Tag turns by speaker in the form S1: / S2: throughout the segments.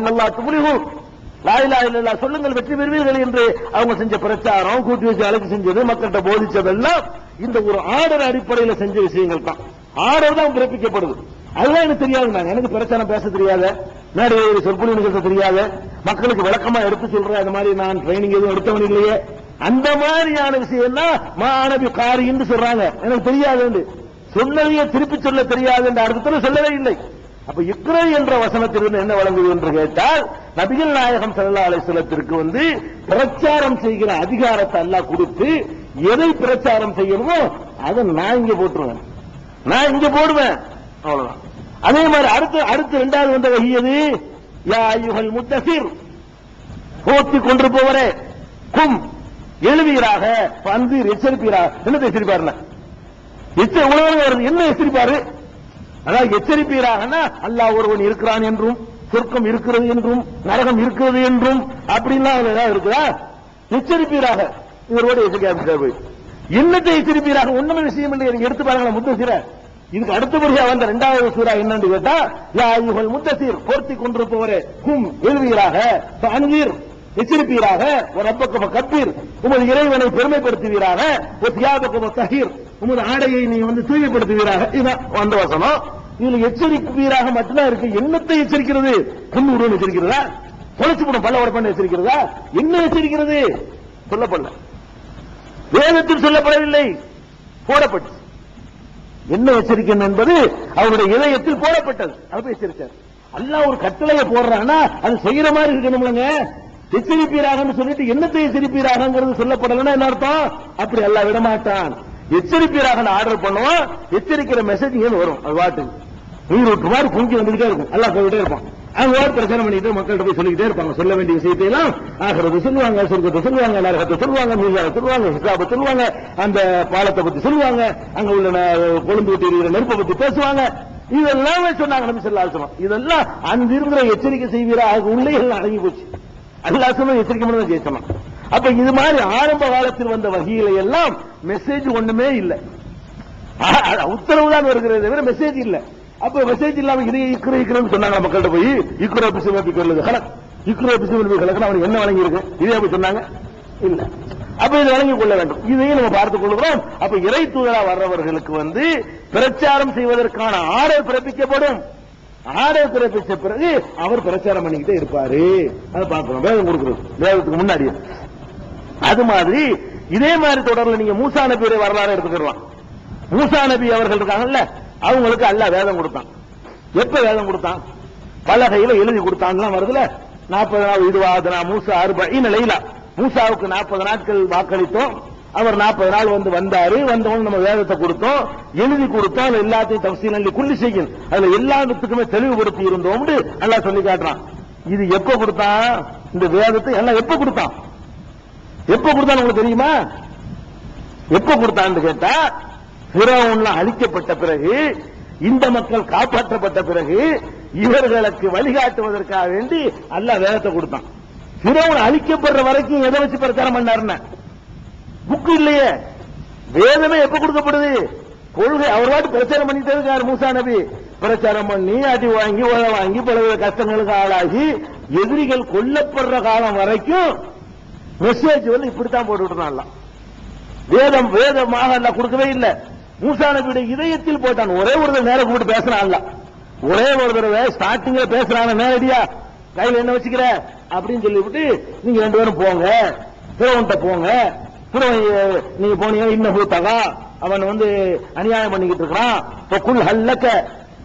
S1: தும் அல்லா துமுலிகும் லாயிலா இல்லா சொல்லுங்கள் வெற்றி பெறுவீர்கள் என்று அவங்க செஞ்ச பிரச்சாரம் கூட்டி வச்சு அழைச்சி செஞ்சது மக்கள்கிட்ட போதிச்சதெல்லாம் இந்த ஒரு ஆர்டர் அடிப்படையில் செஞ்ச விஷயங்கள் தான். ஆர்டர் தான் பிறப்பிக்கப்படுது. அதுதான் எனக்கு நான் எனக்கு பிரச்சாரம் பேச தெரியாத மேடையில் சொற்பொழி நிகழ்த்த தெரியாத மக்களுக்கு விளக்கமா எடுத்து சொல்றேன் அந்த மாதிரி நான் ட்ரைனிங் எதுவும் எடுத்தவன் இல்லையே. அந்த மாதிரியான விஷயம் மாணவி காரின்னு சொல்றாங்க. எனக்கு தெரியாது சொன்னதையே திருப்பி சொல்ல தெரியாது என்ற அர்த்தத்தில் சொல்லவே இல்லை. அப்ப இக்ரை என்ற வசனத்திலிருந்து என்ன வழங்குது என்று கேட்டால் நபிகள் நாயகம் சல்லா அலைஹி வந்து பிரச்சாரம் செய்கிற அதிகாரத்தை அல்லாஹ் கொடுத்து எதை பிரச்சாரம் செய்யணுமோ அதை நான் இங்க போட்டுருவேன். நான் இங்க போடுவேன். அவ்வளவுதான். அதே மாதிரி அடுத்து அடுத்து இரண்டாவது வந்த வகை எது? யா ஐயுகல் முத்தசிர் போத்தி கும். எழுவீராக பந்து எச்சரிப்பீராக என்னத்தை எச்சரிப்பாருன்னா? எச்ச உலகம் வருது. என்ன எச்சரிப்பாரு? அதாவது எச்சரிப்பீராகனா அல்லாஹ் ஒருவன் இருக்கிறான் என்றும் சொர்க்கம் இருக்கிறது என்றும் நரகம் இருக்கிறது என்றும் அப்படின்லாம் இருக்குதா? எச்சரிப்பீராக. இவரோட எச்சரிக்கை என்னத்தை எச்சரிப்பீராக. ஒண்ணுமே விஷயம் இல்லை எடுத்து பாருங்களேன் முத்தசிர. இதுக்கு அடுத்தபடியா வந்த இரண்டாவது சூறா என்னன்னு கேட்டா யா இவள் முத்தசீர் போர்த்தி கொண்டிருப்பவரே கும் எழுவீராக அங்கீர் எச்சரிப்பீராக ஒரு அப்பக்கம கப்பீர் உமது இறைவனை பெருமைப்படுத்துவீராக ஒரு தியாபக்கம் தகீர் உமது ஆடையை நீ வந்து தூய்மைப்படுத்துவீராக. இதுதான் வந்த வசனம். இதுல எச்சரிப்பீராக மட்டும்தான் இருக்கு. என்னத்தை எச்சரிக்கிறது? குன்னூறு எச்சரிக்கிறதா? தொலைச்சு போடும் பல்ல உடப்பண்ண எச்சரிக்கிறதா? என்ன எச்சரிக்கிறது? சொல்லப்படல. வேதத்தில் சொல்லப்படவில்லை. போடப்பட்டு என்ன எச்சரிக்கை என்பது? அவருடைய இதயத்தில் போடப்பட்டது. அது எச்சரித்தார் அல்லாஹ் ஒரு கட்டளையை போடுறான்னா அது செய்யற மாதிரி இருக்கணும்லங்க எச்சரிப்பீராகன்னு சொல்லிட்டு என்னத்தை எச்சரிப்பீராகங்கிறது சொல்லப்படலன்னா என்ன அர்த்தம்? அப்படி அல்லாஹ் விடமாட்டான். எச்சரிப்பீராக ஆர்டர் பண்ணுவோம். எச்சரிக்கிற மெசேஜ் வரும். அது வாட்டுக்கு. நீர் விட்டு மாதிரி பொங்கி வந்துகிட்டே இருக்கும். எல்லாம் போயிட்டே இருப்பான். அவங்க ஒரு பிரச்சனை பண்ணிட்டு மக்கள்கிட்ட போய் சொல்லிக்கிட்டே இருப்பாங்க. சொல்ல வேண்டிய விஷயத்தை எல்லாம் ஆகிறது சொல்லுவாங்க சொர்க்கத்தை சொல்லுவாங்க நரகத்தை சொல்லுவாங்க மீசாவை சொல்லுவாங்க ஹிசாபை சொல்லுவாங்க அந்த பாலத்தை பத்தி சொல்லுவாங்க அங்க உள்ள ந- கொழுந்து நெருப்பை பத்தி பேசுவாங்க. இதெல்லாமே சொன்னாங்க நம்ம ஸல்லல்லாஹு இதெல்லாம் அந்த இருக்கிற எச்சரிக்கை செய்வீரா? அது உள்ளே எல்லாம் அடங்கி போச்சு. அல்லாஹ் சொன்ன எச்சரிக்கை மட்டும் ஜெயிச்சமா அப்ப இது மாதிரி ஆரம்ப காலத்தில் வந்த வகையில எல்லாம் மெசேஜ் ஒண்ணுமே இல்லை. உத்தரவு தான் வருகிறது தவிர மெசேஜ் இல்லை. அப்ப மெசேஜ் இல்லாம இது இக்குற இக்குறன்னு சொன்னாங்க மக்கள்கிட்ட போய்? இக்குற பிசுமதி பிக்கிறதுக்கு கலக் இக்குற பிசுமதி கலக்கு அவனுக்கு என்ன வழங்கி இருக்கு? இதே அப்படி சொன்னாங்க? இல்ல. அப்ப இதை வழங்கிக் கொள்ள வேண்டும். இதையும் நம்ம பார்த்துக் கொள்கிறோம். அப்ப இறை தூதரா வர்றவர்களுக்கு வந்து பிரச்சாரம் செய்வதற்கான ஆர்டர் பிறப்பிக்கப்படும். ஆர்டர் பிறப்பிச்ச பிறகு அவர் பிரச்சாரம் பண்ணிக்கிட்டே இருப்பாரு. அதை பார்க்கிறோம். வேதம் கொடுக்கிறது வேதத்துக்கு முன்னாடி அது மாதிரி இதே மாதிரி தொடர்ல நீங்க மூசா நபியுடைய வரலாறு எடுத்துக்கலாம் மூசா நபி அவர்கள் இருக்காங்கல்ல? அவங்களுக்கு அல்ல வேதம் கொடுத்தான். எப்ப வேதம் கொடுத்தான்? பலகையில எழுதி கொடுத்தான்லாம் வருதுல. நாற்பது நாள் இதுவாதனா மூசா அறுபது நிலையில மூசாவுக்கு நாற்பது நாட்கள் வாக்களித்தோம். அவர் நாற்பது நாள் வந்து வந்தாரு. வந்தவங்க நம்ம வேதத்தை கொடுத்தோம். எழுதி கொடுத்தோம் அதுல எல்லாத்தையும் தப்சீல் அள்ளி குள்ளி செய்யும். அதுல எல்லாத்துக்குமே தெளிவுபடுத்தி இருந்தோம் நல்லா சொல்லி காட்டுறான். இது எப்ப கொடுத்தான்? இந்த வேதத்தை எல்லாம் எப்ப கொடுத்தான்? எப்ப கொடுத்தான்னு உங்களுக்கு தெரியுமா? எப்ப கொடுத்தான்னு கேட்டா பிறவுன்ல அழிக்கப்பட்ட பிறகு இந்த மக்கள் காப்பாற்றப்பட்ட பிறகு இவர்களுக்கு வழிகாட்டுவதற்காக வேண்டி அல்ல வேதத்தை கொடுத்தான். பிறவுன் அழிக்கப்படுற வரைக்கும் எதை வச்சு பிரச்சாரம் பண்ணாருன்னு? புக்கு இல்லையே. வேதமே எப்ப கொடுக்கப்படுது? கொள்கை அவர் வாட்டு பிரச்சாரம் பண்ணிட்டே இருக்காரு மூசா நபி. பிரச்சாரம் பண்ணி அடி வாங்கி உழ வாங்கி பல கஷ்டங்களுக்கு ஆளாகி எதிரிகள் கொல்லப்படுற காலம் வரைக்கும் மெசேஜ் வந்து இப்படித்தான் போட்டுட்டு இருந்தான் வேதம் வேதமாக அல்ல கொடுக்கவே இல்லை. மூசா நபியுடைய இதயத்தில் போட்டான். ஒரே ஒரு தடவை நேரம் கூப்பிட்டு பேசுறான் ஒரே ஒரு தடவை ஸ்டார்டிங்ல பேசுறான நேரடியா கையில என்ன வச்சுக்கிற? அப்படின்னு சொல்லிவிட்டு நீங்க ரெண்டு பேரும் போங்க. பிறவன்ட்ட போங்க. பிறவன் நீங்க போனீங்க இன்னும் பூத்தகா அவன் வந்து அநியாயம் பண்ணிக்கிட்டு இருக்கிறான். இப்ப குல் ஹல்லக்க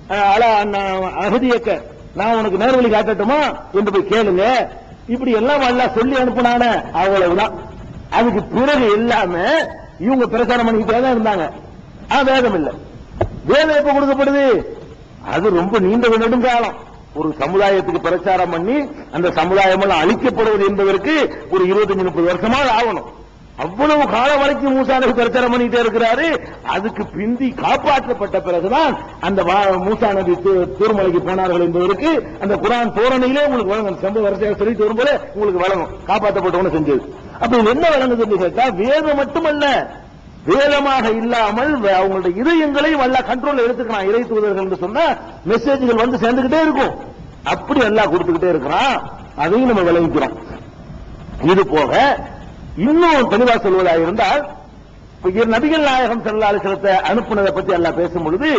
S1: அலா அண்ணா- அகதியக்க நான் உனக்கு நேர்வழி காட்டட்டுமா? என்று போய் கேளுங்க. இப்படி எல்லாம் அல்லாஹ் சொல்லி அனுப்புனான அவ்வளவுதான். அதுக்கு பிறகு இல்லாம இவங்க பிரச்சாரம் பண்ணிக்கிட்டே தான் இருந்தாங்க. வேதம் இல்ல. வேதம் எப்ப கொடுக்கப்படுது? அது ரொம்ப நீண்ட நெடுங்காலம் ஒரு சமுதாயத்துக்கு பிரச்சாரம் பண்ணி அந்த சமுதாயம் எல்லாம் அழிக்கப்படுவது என்பதற்கு ஒரு இருபத்தஞ்சு முப்பது வருஷமா ஆகணும். அவ்வளவு காலம் வரைக்கும் மூசா நபி பிரச்சாரம் பண்ணிட்டே இருக்கிறாரு. அதுக்கு பிந்தி காப்பாற்றப்பட்ட பிறகுதான் அந்த வா- மூசா நபி தூர்மலைக்கு போனார்கள் என்பதற்கு அந்த குரான் தோரணையிலே உங்களுக்கு வழங்கும். அந்த சம்பவ வரிசையாக சொல்லிட்டு வரும்போது உங்களுக்கு வழங்கும். காப்பாற்றப்பட்டவன செஞ்சது. அப்ப என்ன வழங்குதுன்னு கேட்டா வேதம் மட்டுமல்ல. வேதமாக இல்லாமல் அவங்களுடைய இதயங்களையும் வல்ல கண்ட்ரோல் எடுத்துக்கலாம் இறை தூதர்கள் என்று சொன்னா மெசேஜ்கள் வந்து சேர்ந்துகிட்டே இருக்கும். அப்படி எல்லாம் கொடுத்துக்கிட்டே இருக்கிறான். அதையும் நம்ம விளைவிக்கிறோம் இது போக இன்னும் தெளிவா சொல்வதாக இருந்தால் நபிகள் நாயகம் ஸல்லல்லாஹு அலைஹி அனுப்புனதை பத்தி எல்லாம் பேசும் பொழுது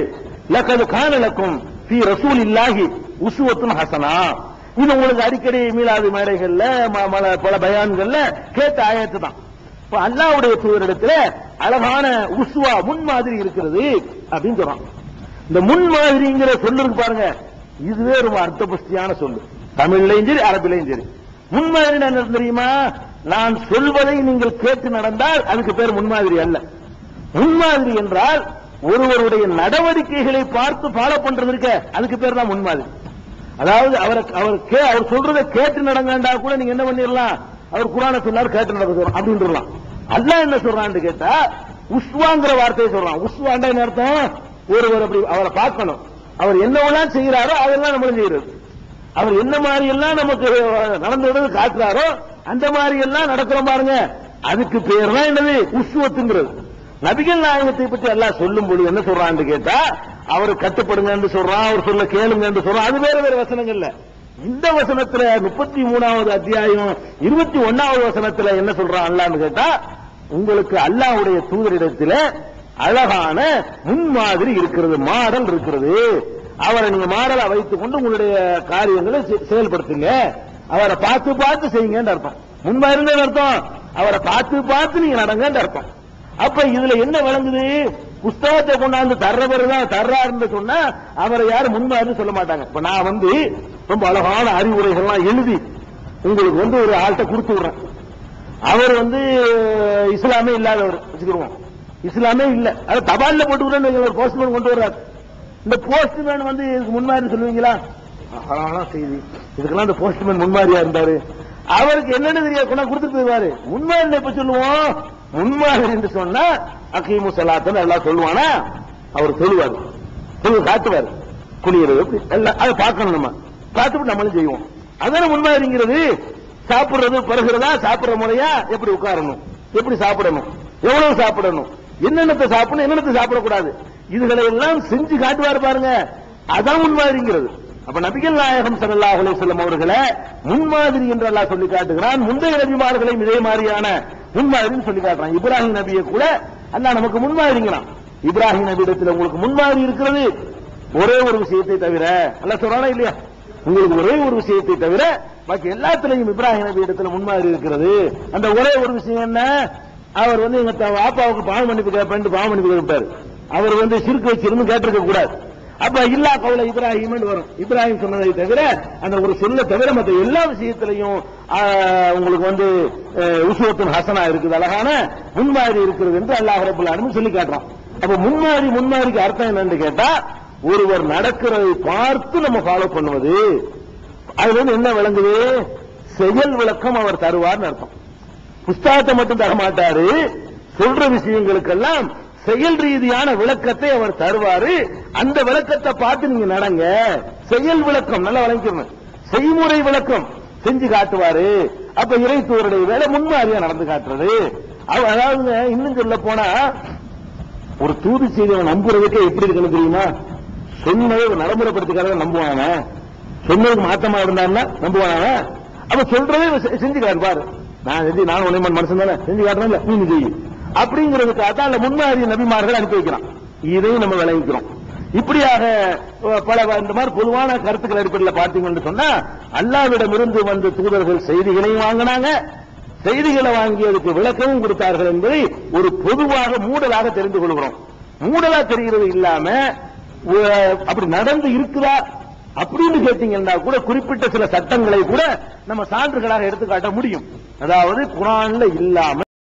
S1: லக்கது காணலக்கும் ஃபீ ரசூல் இல்லாஹி உசுவத்தும் ஹசனா. இது உங்களுக்கு அடிக்கடி மீளாது மேடைகள்ல ம- மல- பல பயான்கள்ல கேட்ட ஆயத்து தான் இப்ப அல்லாஹ்வுடைய தூதரிடத்துல அழகான உஸ்வா முன்மாதிரி இருக்கிறது அப்படின்னு சொல்றான் இந்த முன்மாதிரிங்கிற சொல்லு இருக்கு பாருங்க. இதுவே ரொம்ப அர்த்தபுஷ்டியான சொல்லு. தமிழ்லையும் சரி அரபிலையும் சரி. முன்மாதிரி என்ன தெரியுமா? நான் சொல்வதை நீங்கள் கேட்டு நடந்தால் அதுக்கு பேர் முன்மாதிரி அல்ல. முன்மாதிரி என்றால் ஒருவருடைய நடவடிக்கைகளை பார்த்து ஃபாலோ பண்றது இருக்க அதுக்கு பேர் தான் முன்மாதிரி அதாவது அவர் அவர் அவர் சொல்றதை கேட்டு நடங்கண்டா கூட நீங்க என்ன பண்ணிடலாம்? அவர் குரானை சொன்னார் கேட்டு நடக்க அப்படின்றலாம். அல்லாஹ் என்ன சொல்றான்னு கேட்டா உஸ்வாங்கிற வார்த்தையை சொல்றான். உஸ்வாண்டா என்ன அர்த்தம்? ஒருவர் அப்படி அவரை பார்க்கணும். அவர் என்னவெல்லாம் செய்கிறாரோ அதெல்லாம் நம்மளும் செய்யறது. அவர் என்ன மாதிரி எல்லாம் நமக்கு நடந்து காட்டுறாரோ அந்த மாதிரி எல்லாம் நடக்கிறோம் பாருங்க. அதுக்கு பேர் தான் என்னது? உஸ்வத்துங்கிறது. நபிகள் நாயகத்தை பற்றி எல்லாம் சொல்லும் பொழுது என்ன சொல்றான்னு கேட்டா அவர் கட்டுப்படுங்கன்னு சொல்றான் அவர் சொல்ல கேளுங்கன்னு சொல்றான். அது வேற வேற வசனங்கள்ல. இந்த வசனத்துல முப்பத்தி மூணாவது அத்தியாயம் இருபத்தி ஒன்னாவது வசனத்துல என்ன சொல்றான் அல்லான்னு கேட்டா உங்களுக்கு அல்லாஹ்வுடைய தூதரிடத்துல அழகான முன்மாதிரி இருக்கிறது மாடல் இருக்கிறது. அவரை நீங்க மாடலா வைத்துக் கொண்டு உங்களுடைய காரியங்களை செ- செயல்படுத்துங்க. அவரை பார்த்து பார்த்து செய்யுங்கன்னு அர்த்தம். இருந்தேன்னு அர்த்தம்? அவரை பார்த்து பார்த்து நீங்க நடங்கன்னு அர்த்தம். அப்ப இதுல என்ன விளங்குது? புஸ்தகத்தை கொண்டாந்து தர்றவர் தான் தர்றாருன்னு சொன்னா அவரை யாரும் முன்மாதிரி சொல்ல மாட்டாங்க. இப்ப நான் வந்து ரொம்ப அழகான அறிவுரைகள்லாம் எழுதி உங்களுக்கு வந்து ஒரு ஆள்கிட்ட கொடுத்து விடுறேன். அவர் வந்து இஸ்லாமே இல்லாதவர் வச்சுக்கிடுவோம். இஸ்லாமே இல்ல. அது தபால்ல போட்டு விடுறேன்னு ஒரு போஸ்ட்மேன் கொண்டு வர்றாரு. இந்த போஸ்ட்மேன் வந்து இதுக்கு முன்மாதிரி சொல்லுவீங்களா? அழகான செய்தி. இதுக்கெல்லாம் இந்த போஸ்ட்மேன் முன்மாதிரியா இருந்தாரு. அவருக்கு என்னென்ன தெரியாது. கொண்டா கொடுத்துட்டு போயிருவாரு முன்மாதிரி எப்ப சொல்லுவோம்? முன்மாதிரி என்று சொன்னா அகீமு சலாத்தன் எல்லாம் சொல்லுவானா? அவர் சொல்லுவாரு. சொல்லு காட்டுவாரு. குளியறது எல்லாம் அதை பார்க்கணும் நம்ம. பார்த்துட்டு நம்மளும் செய்வோம். அதான முன்மாதிரிங்கிறது சாப்பிடுறது பருகிறதா சாப்பிடுற முறையா? எப்படி உட்காரணும்? எப்படி சாப்பிடணும்? எவ்வளவு சாப்பிடணும்? என்னென்னத்தை சாப்பிடணும்? என்னென்னத்தை சாப்பிடக்கூடாது? இதுகளை எல்லாம் செஞ்சு காட்டுவார் பாருங்க. அதான் முன்மாதிரிங்கிறது அப்ப நபிகள் நாயகம் ஸல்லல்லாஹு அலைஹி அவர்களை முன்மாதிரி என்று எல்லாம் சொல்லி காட்டுகிறான். முந்தைய நபிமார்களையும் இதே மாதிரியான முன்மாதிரின்னு சொல்லி காட்டுறான். இப்ராஹிம் நபியை கூட அல்லாஹ் நமக்கு முன்மாதிரிங்கிறான். இப்ராஹிம் நபியிடத்தில் உங்களுக்கு முன்மாதிரி இருக்கிறது. ஒரே ஒரு விஷயத்தை தவிர அல்ல சொல்றானா இல்லையா? உங்களுக்கு ஒரே ஒரு விஷயத்தை தவிர பாக்கி எல்லாத்திலையும் இப்ராஹிம் நபி இடத்துல முன்மாதிரி இருக்கிறது. அந்த ஒரே ஒரு விஷயம் என்ன? அவர் வந்து எங்க த- வாப்பாவுக்கு பாவ மன்னிப்பு கேட்பேன் பாவ மன்னிப்பு கேட்பாரு அவர் வந்து சிறுக்கு வச்சிருந்து கேட்டிருக்க கூடாது. அப்ப இல்லா கவுல இப்ராஹிம் வரும். இப்ராஹிம் சொன்னதை தவிர அந்த ஒரு சொல்ல தவிர மற்ற எல்லா விஷயத்திலையும் உங்களுக்கு வந்து உசுவத்தின் ஹசனா இருக்குது அழகான முன்மாதிரி இருக்கிறது என்று அல்லாஹ் ரபுல் சொல்லி காட்டுறான். அப்ப முன்மாதிரி முன்மாதிரிக்கு அர்த்தம் என்னன்னு கேட்டா ஒருவர் நடக்கிறதை பார்த்து நம்ம ஃபாலோ பண்ணுவது. அதுல இருந்து என்ன விளங்குது? செயல் விளக்கம் அவர் தருவார்னு அர்த்தம். புஸ்தகத்தை மட்டும் தர மாட்டாரு சொல்ற விஷயங்களுக்கெல்லாம் செயல் ரீதியான விளக்கத்தை அவர் தருவாரு. அந்த விளக்கத்தை பார்த்து நீங்க நடங்க. செயல் விளக்கம் நல்லா வழங்கிக்கணும் செய்முறை விளக்கம் செஞ்சு காட்டுவாரு. அப்ப இறை வேலை முன்மாதிரியா நடந்து காட்டுறது. அதாவது அதாவதுங்க இன்னும் சொல்ல போனா ஒரு தூது செய்தியை நம்புறதுக்கே எப்படி இருக்கணும் தெரியுமா? சொன்னதை ஒரு நடைமுறைப்படுத்திக்காரங்க நம்புவாங்க சொன்னதுக்கு மாத்தமா இருந்தான்னா நம்புவாங்க அப்ப சொல்றதே செ- செஞ்சு காட்டுவாரு. நான் செஞ்சு நான் உன்னை மனுஷன் தானே. செஞ்சு காட்டுறேன்ல நீ செய்யும் அப்படிங்கிறதுக்காக தான் அந்த முன்மாதிரி நபிமார்கள் அனுப்பி வைக்கிறான் இதையும் நம்ம விளைவிக்கிறோம் இப்படியாக பல இந்த மாதிரி பொதுவான கருத்துக்கள் அடிப்படையில் பார்த்தீங்கன்னு சொன்னா அல்லாவிடமிருந்து வந்த தூதர்கள் செய்திகளையும் வாங்கினாங்க. செய்திகளை வாங்கியதுக்கு விளக்கமும் கொடுத்தார்கள் என்பதை ஒரு பொதுவாக மூடலாக தெரிந்து கொள்கிறோம். மூடலா தெரிகிறது இல்லாம அப்படி நடந்து இருக்குதா அப்படின்னு கேட்டீங்கன்னா கூட குறிப்பிட்ட சில சட்டங்களை கூட நம்ம சான்றுகளாக எடுத்துக்காட்ட முடியும். அதாவது குரான்ல இல்லாம